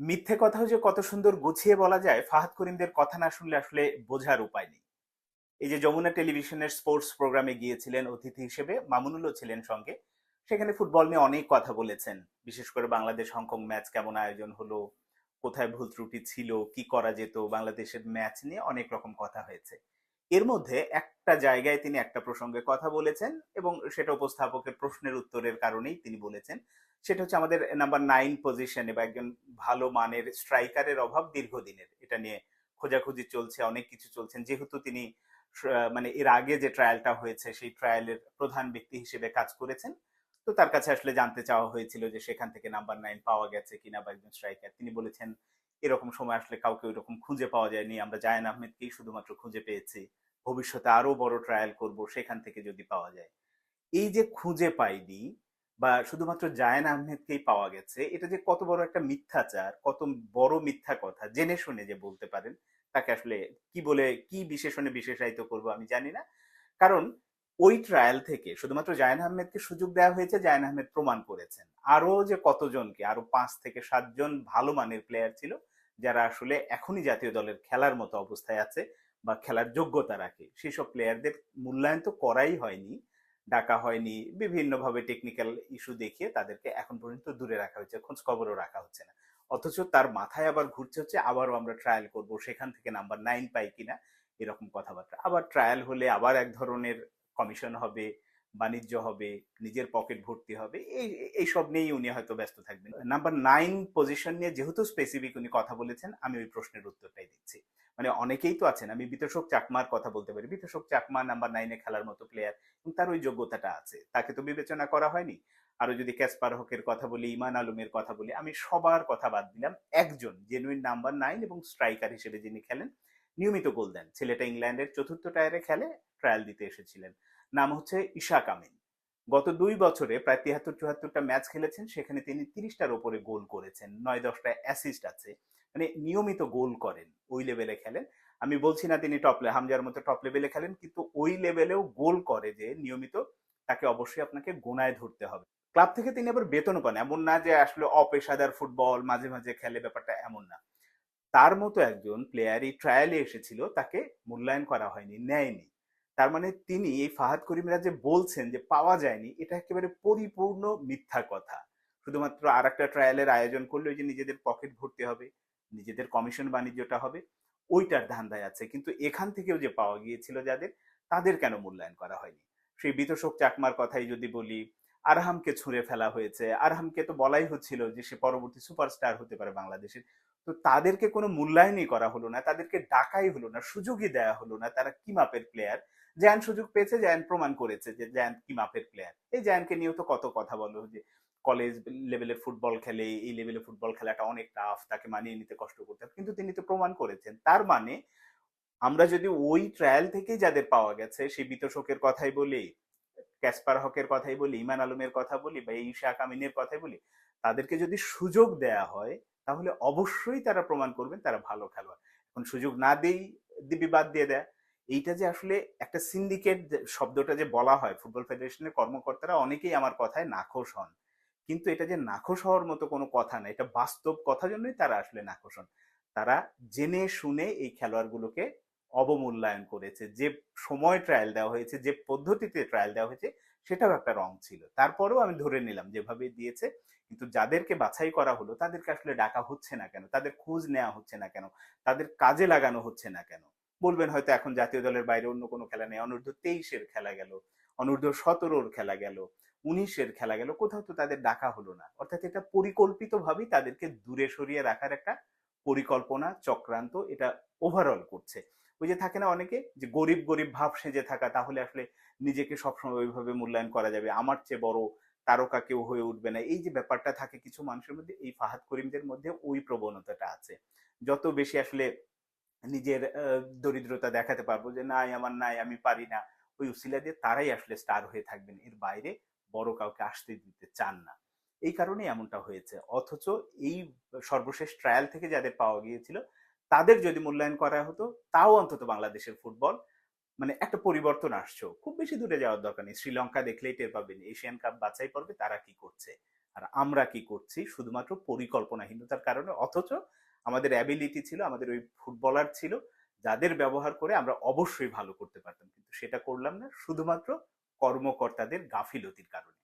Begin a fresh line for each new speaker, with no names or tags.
মিথ্যে কথাও যে কত সুন্দর গুছিয়ে বলা যায়, ফাহাদ করিমদের কথা না শুনলে আসলে বোঝার উপায় নেই। এই যে যমুনা টেলিভিশনের স্পোর্টস প্রোগ্রামে গিয়েছিলেন অতিথি হিসেবে, মামুনুলও ছিলেন সঙ্গে। সেখানে ফুটবল নিয়ে অনেক কথা বলেছেন। বিশেষ করে বাংলাদেশ হংকং ম্যাচ কেমন আয়োজন হলো, কোথায় ভুল ত্রুটি ছিল, কি করা যেত, বাংলাদেশের ম্যাচ নিয়ে অনেক রকম কথা হয়েছে। এর মধ্যে একটা জায়গায় তিনি একটা প্রসঙ্গে কথা বলেছেন এবং সেটা উপস্থাপকের প্রশ্নের উত্তরের কারণেই তিনি বলেছেন। সেটা হচ্ছে আমাদের নাম্বার নাইন পজিশনে বা একজন ভালো মানের স্ট্রাইকারের অভাব দীর্ঘদিনের। এটা নিয়ে খোঁজাখুঁজি চলছে, অনেক কিছু চলছেন যেহেতু তিনি মানে এর আগে যে ট্রায়ালটা হয়েছে, সেই ট্রায়ালের প্রধান ব্যক্তি হিসেবে কাজ করেছেন। তো তার কাছে আসলে জানতে চাওয়া হয়েছিল যে সেখান থেকে নাম্বার নাইন পাওয়া গেছে কিনা বা একজন স্ট্রাইকার তিনি বলেছেন, এরকম সময় আসলে কাউকে ওইরকম খুঁজে পাওয়া যায়নি। আমরা জায়ন আহমেদকেই শুধুমাত্র খুঁজে পেয়েছি। ভবিষ্যতে আরও বড় ট্রায়াল করব, সেখান থেকে যদি পাওয়া যায়। এই যে খুঁজে পাইনি বা শুধুমাত্র জায়ান আহমেদকেই পাওয়া গেছে, এটা যে কত বড় একটা মিথ্যাচার, কত বড় মিথ্যা কথা, জেনে শুনে যে বলতে পারেন, তাকে আসলে কি বলে, কি বিশেষণে বিশেষায়িত করব আমি জানি না। কারণ ওই ট্রায়াল থেকে শুধুমাত্র জায়ান আহমেদকে সুযোগ দেওয়া হয়েছে, জায়ান আহমেদ প্রমাণ করেছেন। আরও যে কতজনকে আরও পাঁচ থেকে সাতজন ভালো মানের প্লেয়ার ছিল, যারা আসলে এখনই জাতীয় দলের খেলার মতো অবস্থায় আছে বা খেলার যোগ্যতা রাখে, সেসব প্লেয়ারদের মূল্যায়ন তো করাই হয়নি। ডাকা হয়নি। বিভিন্নভাবে টেকনিক্যাল ইস্যু দেখিয়ে তাদেরকে এখন পর্যন্ত দূরে রাখা হয়েছে, খোঁজ খবরও রাখা হচ্ছে না। অথচ তার মাথায় আবার ঘুরছে হচ্ছে, আবারও আমরা ট্রায়াল করব, সেখান থেকে নাম্বার নাইন পাই কিনা, এরকম কথাবার্তা। আবার ট্রায়াল হলে আবার এক ধরনের কমিশন হবে বাণিজ্য হবে, নিজের পকেট ভর্তি হবে, এই এইসব নিয়েই উনি হয়তো ব্যস্ত থাকবেন। নাম্বার নাইন পজিশন নিয়ে যেহেতু স্পেসিফিক উনি কথা বলেছেন, আমি ওই প্রশ্নের উত্তরটাই দিচ্ছি। মানে অনেকেই তো আছেন, আমি বিতোষক চাকমার কথা বলতে পারি বিতোষক চাকমা নাম্বার নাইনে খেলার মতো প্লেয়ার তার ওই যোগ্যতাটা আছে। তাকে তো বিবেচনা করা হয়নি। আরও যদি ক্যাসপার হকের কথা বলি, ইমান আলমের কথা বলি, আমি সবার কথা বাদ দিলাম, একজন জেনুইন নাম্বার নাইন এবং স্ট্রাইকার হিসেবে যিনি খেলেন নিয়মিত গোল দেন। ছেলেটা ইংল্যান্ডের চতুর্থ টায়ারে খেলে ট্রায়াল দিতে এসেছিলেন। নাম হচ্ছে ইশাক আমিন। গত দুই বছরে প্রায় তিয়াত্তর চুয়াত্তরটা ম্যাচ খেলেছেন, সেখানে তিনি তিরিশটার ওপরে গোল করেছেন। নয় দশটা অ্যাসিস্ট আছে। মানে নিয়মিত গোল করেন। ওই লেভেলে খেলেন। আমি বলছি না তিনি টপ হামজার মতো টপ লেভেলে খেলেন, কিন্তু ওই লেভেলেও গোল করে যে নিয়মিত তাকে অবশ্যই আপনাকে গোনায় ধরতে হবে। ক্লাব থেকে তিনি আবার বেতনও পান। এমন না যে আসলে অপেশাদার ফুটবল মাঝে মাঝে খেলে ব্যাপারটা এমন না। তার মতো একজন প্লেয়ার এই ট্রায়ালে এসেছিল, তাকে মূল্যায়ন করা হয়নি, নেয়নি। তার মানে তিনি এই ফাহাদ করিমরা যে বলছেন যে পাওয়া যায়নি, এটা একেবারে পরিপূর্ণ মিথ্যা কথা। শুধুমাত্র আর একটা ট্রায়ালের আয়োজন করলে ওই যে নিজেদের পকেট ভর্তি হবে, নিজেদের কমিশন বাণিজ্যটা হবে, ওইটার ধান্দায় আছে। কিন্তু এখান থেকেও যে পাওয়া গিয়েছিল যাদের, তাদের কেন মূল্যায়ন করা হয়নি? সেই বিতোষক চাকমার কথাই যদি বলি, আরহামকে ছুঁড়ে ফেলা হয়েছে। আরহামকে তো বলাই হচ্ছিল যে সে পরবর্তী সুপারস্টার হতে পারে বাংলাদেশের। তো তাদেরকে কোনো মূল্যায়নই করা হলো না, তাদেরকে ডাকাই হলো না, সুযোগই দেয়া হলো না। তারা কি মাপের প্লেয়ার জ্যান সুযোগ পেয়েছে, জ্যান প্রমাণ করেছে যে জ্যান কি মাপের প্লেয়ার এই জ্যানকে নিয়েও তো কত কথা বলো যে কলেজ লেভেলের ফুটবল খেলে, এই লেভেলে ফুটবল খেলাটা অনেক টাফ তাকে মানিয়ে নিতে কষ্ট করতে। কিন্তু তিনি তো প্রমাণ করেছেন। তার মানে আমরা যদি ওই ট্রায়াল থেকেই যাদের পাওয়া গেছে, সেই বিতোষকের কথাই বলি, ক্যাসপার হকের কথাই বলি, ইমান আলমের কথা বলি বা ঈশা কামিনের কথাই বলি, তাদেরকে যদি সুযোগ দেয়া হয় তাহলে অবশ্যই তারা প্রমাণ করবেন তারা ভালো খেলোয়াড়। এখন সুযোগ না দেই দিবি বাদ দিয়ে দেয়। এইটা যে আসলে একটা সিন্ডিকেট শব্দটা যে বলা হয় ফুটবল ফেডারেশনের কর্মকর্তারা অনেকেই আমার কথায় নাখোশ হন। কিন্তু এটা যে নাখোশ হওয়ার মতো কোনো কথা না, এটা বাস্তব কথা জন্যই তারা আসলে নাখোশ হন। তারা জেনে শুনে এই খেলোয়াড়গুলোকে অবমূল্যায়ন করেছে, যে সময় ট্রায়াল দেওয়া হয়েছে, যে পদ্ধতিতে ট্রায়াল দেওয়া হয়েছে সেটাও একটা রং ছিল। তারপরেও আমি ধরে নিলাম যেভাবে দিয়েছে, কিন্তু যাদেরকে বাছাই করা হলো, তাদেরকে আসলে ডাকা হচ্ছে না কেন? তাদের খোঁজ নেওয়া হচ্ছে না কেন? তাদের কাজে লাগানো হচ্ছে না কেন? বলবেন হয়তো এখন জাতীয় দলের বাইরে অন্য কোনো খেলা নেই, অনূর্ধ্ব তেইশের খেলা গেল, অনূর্ধ্ব সতেরোর খেলা গেল, উনিশের খেলা গেল, কোথাও তো তাদের ডাকা হলো না। অর্থাৎ এটা পরিকল্পিত ভাবেই তাদেরকে দূরে সরিয়ে রাখার একটা পরিকল্পনা, চক্রান্ত এটা ওভারঅল করছে। ওই যে থাকে না অনেকে যে গরিব গরিব ভাব সেজে থাকা, তাহলে আসলে নিজেকে সবসময় ওইভাবে মূল্যায়ন করা যাবে। আমার চেয়ে বড় তারকা কেউ হয়ে উঠবে না। এই যে ব্যাপারটা থাকে কিছু মানুষের মধ্যে, এই ফাহাদ করিমদের মধ্যে ওই প্রবণতাটা আছে। যত বেশি আসলে নিজের দরিদ্রতা দেখাতে পারব যে, নাই আমার, নাই, আমি পারি না। ওই উসিলা দিয়ে তারাই আসলে স্টার হয়ে থাকবেন। এর বাইরে বড় কাউকে আসতে দিতে চান না। এই কারণেই এমনটা হয়েছে। অথচ এই সর্বশেষ ট্রায়াল থেকে যাদের পাওয়া গিয়েছিল তাদের যদি মূল্যায়ন করা হতো, তাও অন্তত বাংলাদেশের ফুটবল মানে একটা পরিবর্তন আসছো খুব বেশি দূরে যাওয়ার দরকার নেই। শ্রীলঙ্কা দেখলেই টের পাবেন, এশিয়ান কাপ বাছাই পর্বে তারা কি করছে? আর আমরা কি করছি? শুধুমাত্র পরিকল্পনাহীনতার কারণে, অথচ আমাদের অ্যাবিলিটি ছিল, আমাদের ওই ফুটবলার ছিল, যাদের ব্যবহার করে আমরা অবশ্যই ভালো করতে পারতাম। কিন্তু সেটা করলাম না, শুধুমাত্র কর্মকর্তাদের গাফিলতির কারণে।